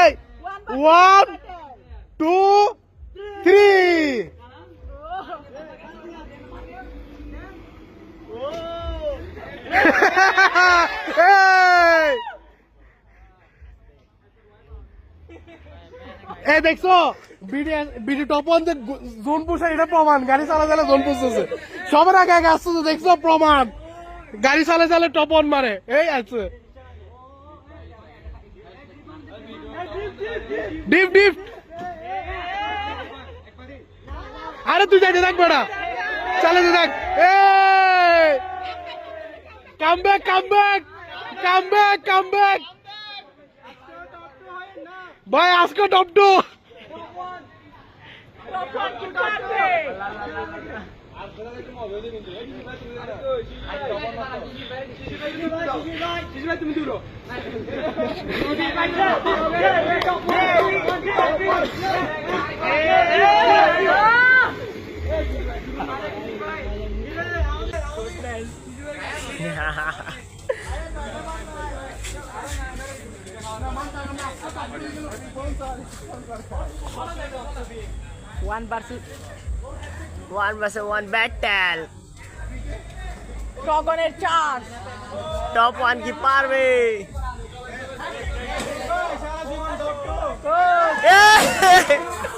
এই one two three এই দেখছ? বিডি বিডি টপ যে জোন পুষে এটা প্রমাণ। গাড়ি চালা চালা জোন পুষতেছে সবার আগে আগে আসছে তো দেখছ প্রমাণ। গাড়ি চালে চালে টপ ওয়ান মারে। এই আছে। ডিপ ডিপ আরে তুই যাইতে থাক বেড়া চালাতে থাক এই come back come back come back come back ভাই আজকে top two one versus one versus one battle টগনের চান্স। টপ ওয়ান কি পারবে? এ!